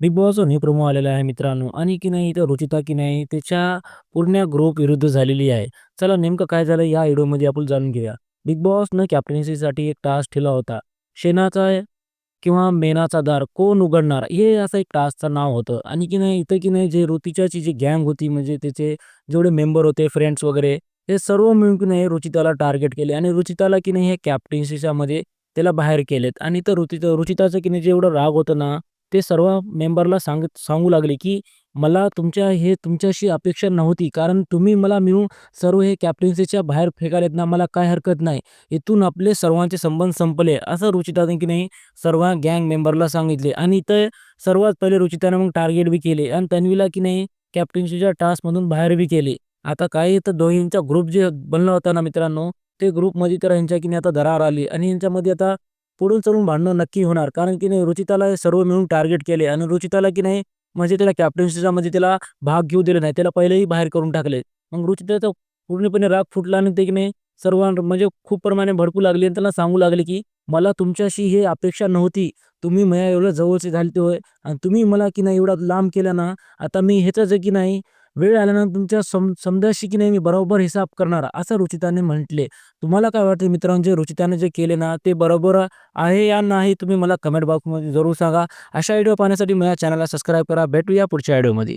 Big boss new promo आलेला आहे मित्रांनो आणि की नाही इथं रुचिता की नाही त्याच्या पूर्ण ग्रुप विरुद्ध झालेली आहे. चला नेमकं काय झालं या व्हिडिओमध्ये आपण जाणून घेऊया. बिग बॉसनं कॅप्टन्सीसाठी एक टास्क ठेवला होता. शेणाचा किंवा मेणाचा दार कोण उघडणार हे असं एक टास्कचं नाव होतं आणि की नाही इथं की नाही जे रुचिताची जी गँग होती म्हणजे त्याचे जेवढे मेंबर होते फ्रेंड्स वगैरे हे सर्व मिळून की नाही रुचिताला टार्गेट केले आणि रुचिताला की नाही हे कॅप्टन्सीच्यामध्ये त्याला बाहेर केलेत आणि तर रुचिता रुचिताचं की नाही जेवढं राग होतं ना ते सर्व मेंबरला सांगत सांगू लागले की मला तुमच्या हे तुमच्याशी अपेक्षा नव्हती. कारण तुम्ही मला मिळून सर्व हे कॅप्टन्सीच्या बाहेर फेकालेत ना मला काय हरकत नाही. इथून आपले सर्वांचे संबंध संपले. असं रुचिताने की नाही सर्व गँग मेंबरला सांगितले. आणि इथं सर्वात पहिले रुचिताने मग टार्गेट बी केले. आणि तन्वीला की नाही कॅप्टन्सीच्या टास्कमधून बाहेर बी केले. आता काही तर दोघींचा ग्रुप जे बनला होता ना मित्रांनो ते ग्रुपमध्ये तर ह्यांच्या की नाही आता दरार आली. आणि यांच्यामध्ये आता पुढून चलून भांडणं नक्की होणार. कारण की नाही रुचिताला सर्व मिळून टार्गेट केले आणि रुचिताला की नाही म्हणजे त्याला कॅप्टन्सीचा म्हणजे त्याला भाग घेऊ दिला नाही. त्याला पहिलेही बाहेर करून टाकले. मग रुचिताचा पूर्णपणे राग फुटला आणि ते की नाही सर्व म्हणजे खूप प्रमाणे भडकू लागले आणि त्याला सांगू लागले की मला तुमच्याशी हे अपेक्षा नव्हती. तुम्ही मया एवढं जवळचे झाले होय आणि तुम्ही मला की नाही एवढा लांब केला ना आता मी ह्याचं जे की नाही वेळ आल्यानंतर तुमच्या सम समजाशी की नाही मी बरोबर हिसाब करणार असं रुचिताने म्हटले. तुम्हाला काय वाटते मित्रांचे रुचिताने जे केले ना ते बरोबर आहे या नाही तुम्ही मला कमेंट बॉक्समध्ये जरूर सांगा. अशा व्हिडिओ पाहण्यासाठी माझ्या चॅनलला सबस्क्राईब करा. भेटूया पुढच्या व्हिडिओमध्ये